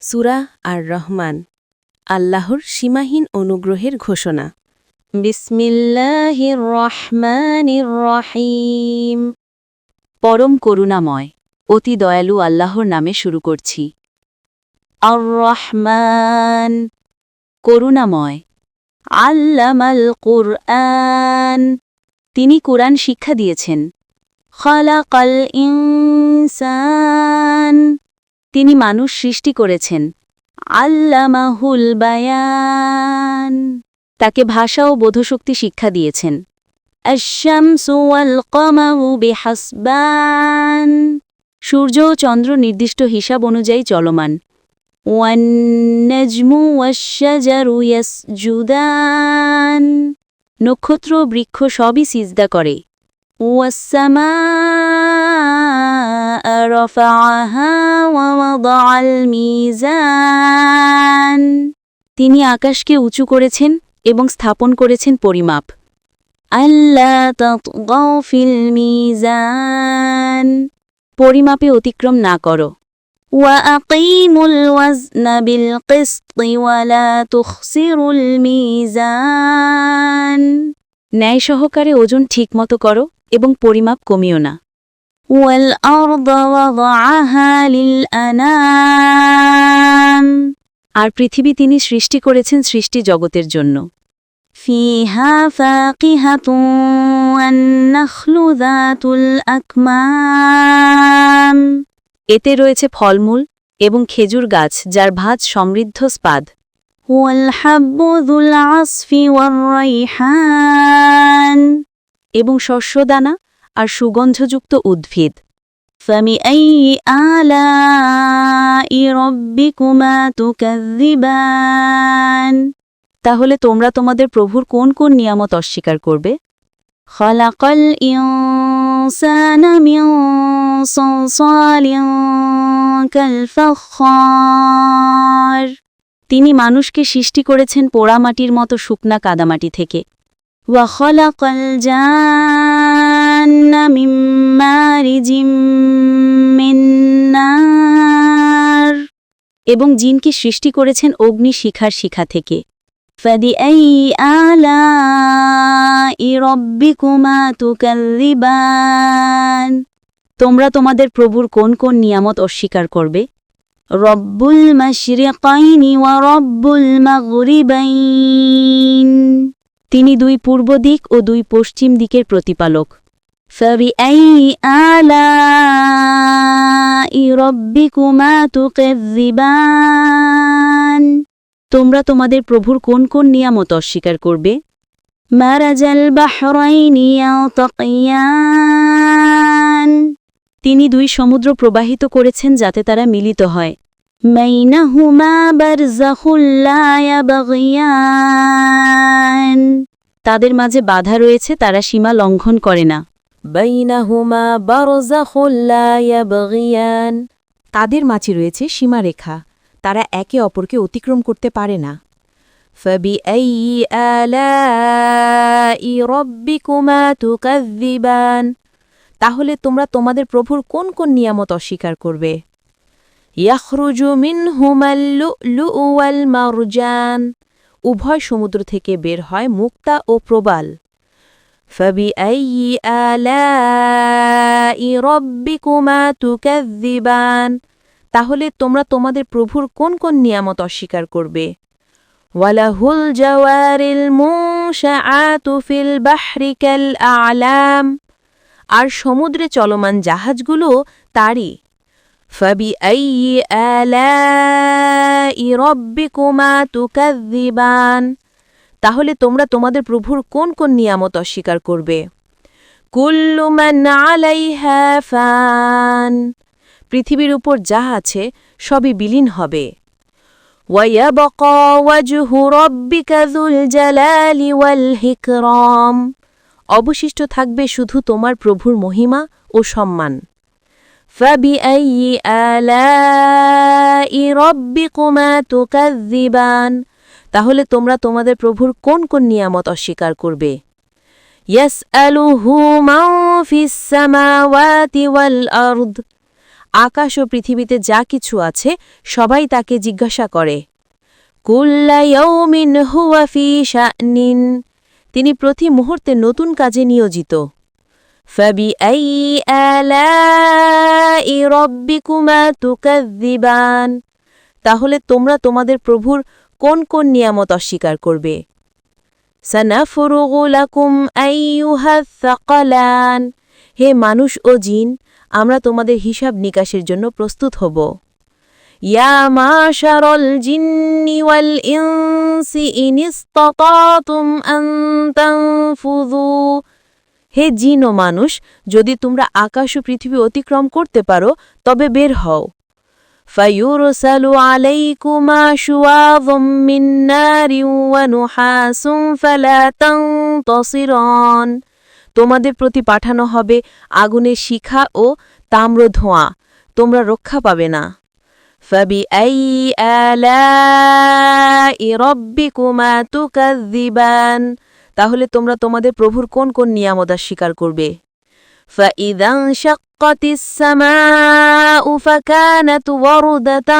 সুরা আর রহমান, আল্লাহর সীমাহীন অনুগ্রহের ঘোষণা। রহিম। পরম করুণাময়, অতি দয়ালু আল্লাহর নামে শুরু করছি। আর রহমান, করুণাময়, আল্লামাল কুরআন। তিনি কোরআন শিক্ষা দিয়েছেন। খালাকাল ইনসান তিনি মানুষ সৃষ্টি করেছেন। আল্লামাহুল বায়ান। তাকে ভাষা ও বোধশক্তি শিক্ষা দিয়েছেন। বেহাসবান। সূর্য ও চন্দ্র নির্দিষ্ট হিসাব অনুযায়ী চলমান। নক্ষত্র বৃক্ষ সবই সিজদা করে। والسماء رفعها ووضع الميزان তিনি আকাশকে উঁচু করেছেন এবং স্থাপন করেছেন পরিমাপ ألا تطغوا في الميزان পরিমাপে অতিক্রম না করো وأقيموا الوزن بالقسط ولا تخسروا الميزان ন্যায় সহকারে ওজন ঠিকমতো করো এবং পরিমাপ কমিও না। আর পৃথিবী তিনি সৃষ্টি করেছেন সৃষ্টি জগতের জন্য। এতে রয়েছে ফলমূল এবং খেজুর গাছ যার ভাজ সমৃদ্ধ স্পাদ والحب ذو العصف والريحان এবং শস্যদানা আর সুগন্ধযুক্ত উদ্ভিদ فبأي آلاء ربكما تكذبان তাহলে তোমরা তোমাদের প্রভুর কোন কোন নিয়ামত অস্বীকার করবে خلق الإنسان من صلصال كالفخار তিনি মানুষকে সৃষ্টি করেছেন পোড়ামাটির মতো শুকনা কাদামাটি থেকে وخلق الجان من مارج من نار এবং জিনকে সৃষ্টি করেছেন অগ্নি শিখার শিখা থেকে فبأي آلاء ربكما تكذبان তোমরা তোমাদের প্রভুর কোন কোন নিয়ামত অস্বীকার করবে رب المشرقين ورب المغربين তিনি দুই পূর্ব দিক ও দুই পশ্চিম দিকের প্রতিপালক فبأي آلاء ربكما تكذبان তোমরা তোমাদের প্রভুর কোন কোন নিয়ামত অস্বীকার করবে مرج البحرين يلتقيان তিনি দুই সমুদ্র প্রবাহিত করেছেন যাতে তারা মিলিত হয় بينهما برزخ لا يبغيان তাদের মাঝে বাধা রয়েছে তারা সীমা লঙ্ঘন করে না بينهما برزخ لا يبغيان তাদের মাঝে রয়েছে সীমারেখা তারা একে অপরকে অতিক্রম করতে পারে না فبأي آلاء ربكما تكذبان তাহলে তোমরা তোমাদের প্রভুর কোন কোন নিয়ামত অস্বীকার করবে? ইয়াখরুজু মিন লু ওয়াল মারুজান। উভয় সমুদ্র থেকে বের হয় মুক্তা ও প্রবাল। ফবি তুকাজ্জিবান তাহলে তোমরা তোমাদের প্রভুর কোন কোন নিয়ামত অস্বীকার করবে? ওয়ালাহুল জওয়ারিল মুশআতু ফিল বাহরিকাল আলাম। আর সমুদ্রে চলমান জাহাজগুলো তারই فبأي آلاء ربكما تكذبان তাহলে তোমরা তোমাদের প্রভুর কোন কোন নিয়ামত অস্বীকার করবে كل من عليها فان পৃথিবীর উপর যা আছে সবই বিলীন হবে ويبقى وجه ربك ذو الجلال والإكرام অবশিষ্ট থাকবে শুধু তোমার প্রভুর মহিমা ও সম্মান। তাহলে তোমরা তোমাদের প্রভুর কোন কোন নিয়ামত অস্বীকার করবে? আকাশ ও পৃথিবীতে যা কিছু আছে, সবাই তাকে জিজ্ঞাসা করে। কুল্লায়ৌমিন হুয়া ফি শানিন। তিনি প্রতি মুহূর্তে নতুন কাজে নিয়োজিত। তাহলে তোমরা তোমাদের প্রভুর কোন কোন নিয়ামত অস্বীকার করবে? হে মানুষ ও জিন, আমরা তোমাদের হিসাব নিকাশের জন্য প্রস্তুত হব। ইয়া মাশারাল জিন্নি ওয়াল ইনসি ইন ইসতাতাতুম আন তানফুযু হে জিন ও মানুষ যদি তোমরা আকাশ ও পৃথিবী অতিক্রম করতে পারো তবে বের হও فيرسل عليكما شواظ من نار ونحاس فلا تنتصران তোমাদের প্রতি পাঠানো হবে আগুনের শিখা ও তাম্র ধোঁয়া তোমরা রক্ষা পাবে না فبأي آلاء ربكما تكذبان তাহলে তোমরা তোমাদের প্রভুর কোন কোন নিয়ামত স্বীকার করবে فإذا انشقت السماء فكانت وردة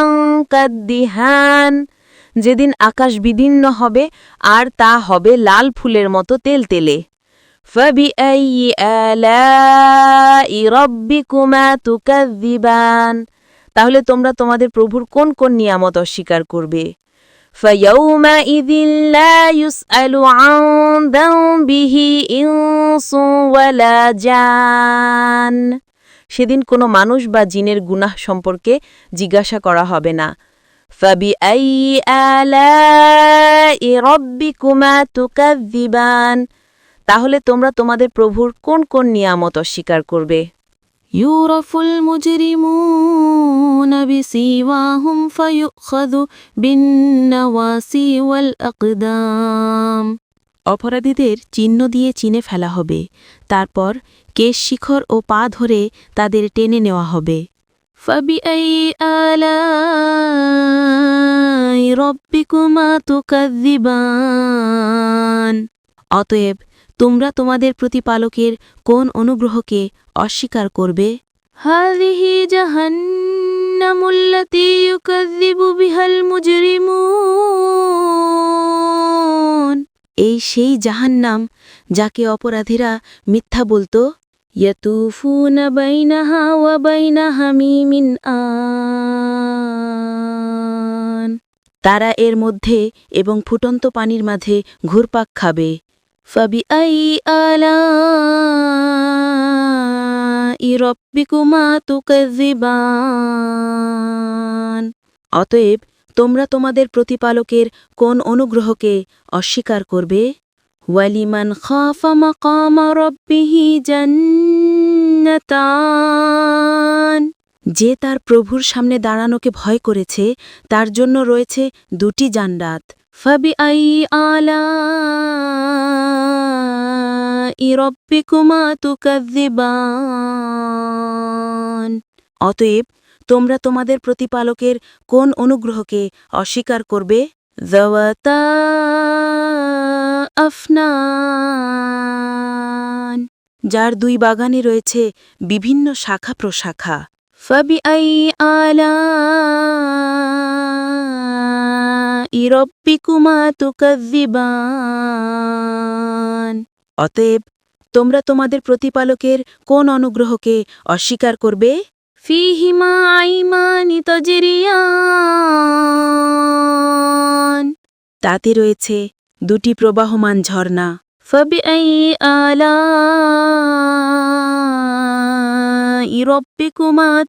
كالدهان যেদিন আকাশ বিদীর্ণ হবে আর তা হবে লাল ফুলের মতো তেলতেলে فبأي آلاء ربكما تكذبان তাহলে তোমরা তোমাদের প্রভুর কোন কোন নিয়ামত অস্বীকার করবে فيومئذ لا يسأل عن ذنبه إنس ولا جان সেদিন কোনো মানুষ বা জিনের গুনাহ সম্পর্কে জিজ্ঞাসা করা হবে না فبأي آلاء ربكما تكذبان তাহলে তোমরা তোমাদের প্রভুর কোন কোন নিয়ামত অস্বীকার করবে يُعْرَفُ المجرمون بسيواهم فيؤخذ بالنواسي والأقدام অপরাধীদের চিহ্ন দিয়ে চিনে ফেলা হবে তারপর কেশ শিখর ও পা ধরে তাদের টেনে নেওয়া হবে فبأي آلاء ربكما تكذبان অতএব তোমরা তোমাদের প্রতিপালকের কোন অনুগ্রহকে অস্বীকার করবে? জাহান্নামুল্লাতি এই সেই জাহান্নাম যাকে অপরাধীরা মিথ্যা বলতো? ইয়াতুফুনা বাইনা তারা এর মধ্যে এবং ফুটন্ত পানির মাঝে ঘুরপাক খাবে। فبأي آلاء ربكما تكذبان অতএব তোমরা তোমাদের প্রতিপালকের কোন অনুগ্রহকে অস্বীকার করবে ওয়ালিমান খাফা মাকাম রব্বিহি জান্নাতান যে তার প্রভুর সামনে দাঁড়ানোকে ভয় করেছে তার জন্য রয়েছে দুটি জান্নাত ফাবিআই আলাই রব্বিকুমা তুকাযিবান অতএব, তোমরা তোমাদের প্রতিপালকের কোন অনুগ্রহকে অস্বীকার করবে? যাওয়াতা আফনান যার দুই বাগানে রয়েছে বিভিন্ন শাখা প্রশাখা। ফবি আই আলা অতএব, তোমরা তোমাদের প্রতিপালকের কোন অনুগ্রহকে অস্বীকার করবে? তাতে রয়েছে দুটি প্রবাহমান ঝর্ণা। ফাবিআই আলা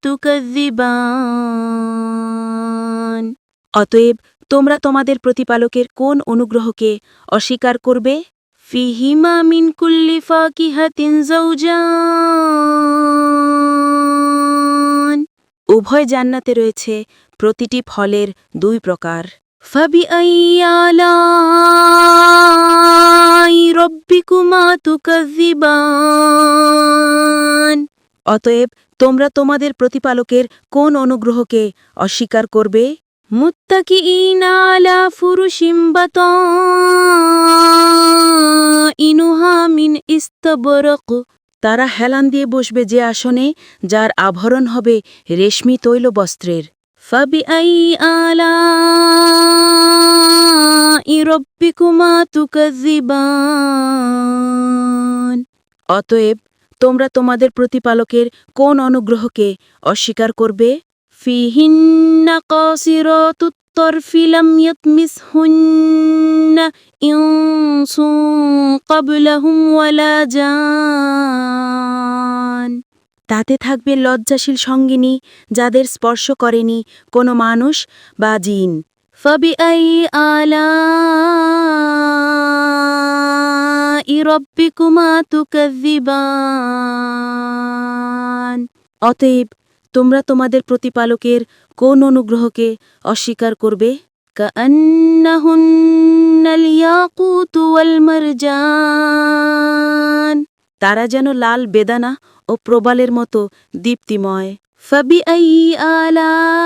তুকাযিবান অতএব তোমরা তোমাদের প্রতিপালকের কোন অনুগ্রহকে অস্বীকার করবে? ফিহিমা কুল্লি ফাকিহাতিন উভয় জান্নাতে রয়েছে প্রতিটি ফলের দুই প্রকার। রব্বিকুমা তুকাযিবান। অতএব তোমরা তোমাদের প্রতিপালকের কোন অনুগ্রহকে অস্বীকার করবে? বাতাইনুহা মিন ইস্তাবরাক তারা হেলান দিয়ে বসবে যে আসনে যার আভরণ হবে রেশমি তৈল বস্ত্রের ফাবি আই আলা রব্বিকুমা তুকাজিবান অতএব তোমরা তোমাদের প্রতিপালকের কোন অনুগ্রহকে অস্বীকার করবে? ফিহিন্না কসিরাতুত তরফি লাম ইয়াতমিসহুন্না ইনসু ক্বাবলাহুম ওয়ালা জান তাতে থাকবে লজ্জাশীল সঙ্গিনী যাদের স্পর্শ করেনি কোনো মানুষ বা জিন। আলা অতএব তোমরা তোমাদের প্রতিপালকের কোন অনুগ্রহকে অস্বীকার করবে? তারা যেন লাল বেদানা ও প্রবালের মতো দীপ্তিময়। আলা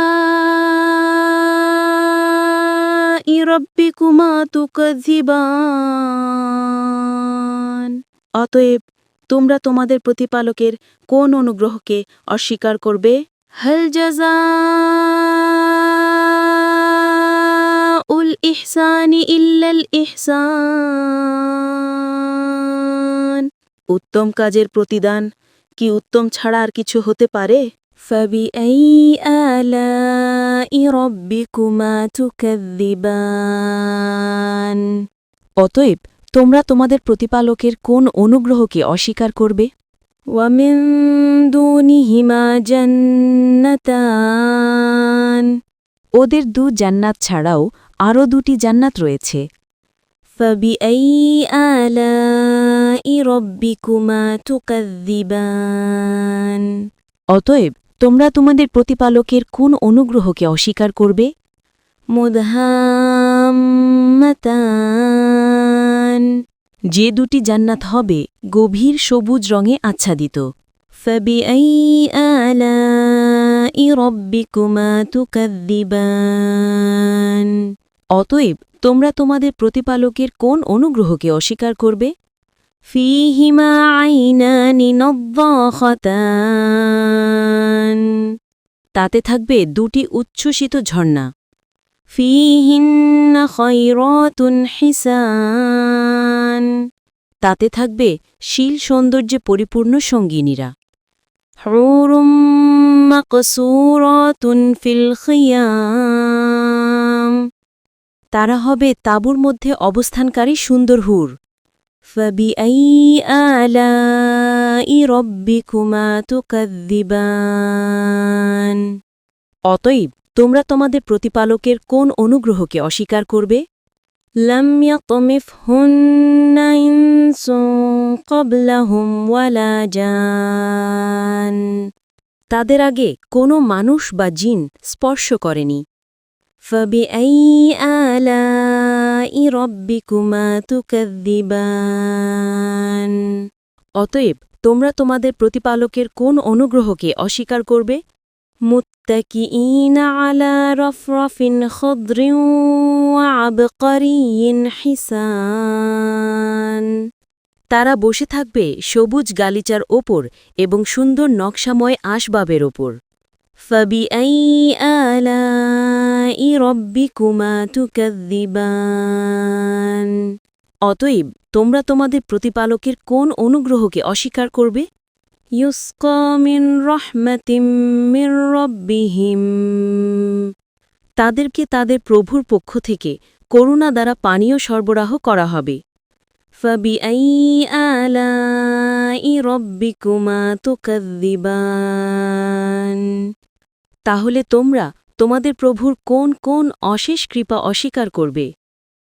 তুকাযিবান। অতএব তোমরা তোমাদের প্রতিপালকের কোন অনুগ্রহকে অস্বীকার করবে হল জাজা উল ইহসানি ইল্লাল ইহসান উত্তম কাজের প্রতিদান কি উত্তম ছাড়া আর কিছু হতে পারে فبأي آلاء ربكما تكذبان অতএব তোমরা তোমাদের প্রতিপালকের কোন অনুগ্রহকে অস্বীকার করবে ومن دونهما جنتان ওদের দু জান্নাত ছাড়াও আরও দুটি জান্নাত রয়েছে فبأي آلاء ربكما تكذبان অতএব তোমরা তোমাদের প্রতিপালকের কোন অনুগ্রহকে অস্বীকার করবে مدهامتان যে দুটি জান্নাত হবে গভীর সবুজ রঙে আচ্ছাদিত। অতএব, তোমরা তোমাদের প্রতিপালকের কোন অনুগ্রহকে অস্বীকার করবে? ফিহিমা তাতে থাকবে দুটি উচ্ছ্বসিত ঝর্ণা। ফিহিন্ন খৈরতুন হিসান। তাতে থাকবে শীল সৌন্দর্যে পরিপূর্ণ সঙ্গিনীরা। হরুম তারা হবে তাবুর মধ্যে অবস্থানকারী সুন্দর হুর। অতএব তোমরা তোমাদের প্রতিপালকের কোন অনুগ্রহকে অস্বীকার করবে? لم يطمثهن إنس قبلهم ولا جان তাদের আগে কোনো মানুষ বা জিন স্পর্শ করেনি فبأي آلاء ربكما تكذبان অতএব তোমরা তোমাদের প্রতিপালকের কোন অনুগ্রহকে অস্বীকার করবে متكئين على رفرف خضر وعبقري حسان তারা বসে থাকবে সবুজ গালিচার ওপর এবং সুন্দর নকশাময় আসবাবের ওপর فبأي آلاء ربكما تكذبان অতএব তোমরা তোমাদের প্রতিপালকের কোন অনুগ্রহকে অস্বীকার করবে ইউস্কা মিন মির রব্বিহিম। তাদেরকে তাদের প্রভুর পক্ষ থেকে করুণা দ্বারা পানীয় সরবরাহ করা হবে। তাহলে তোমরা তোমাদের প্রভুর কোন কোন অশেষ কৃপা অস্বীকার করবে?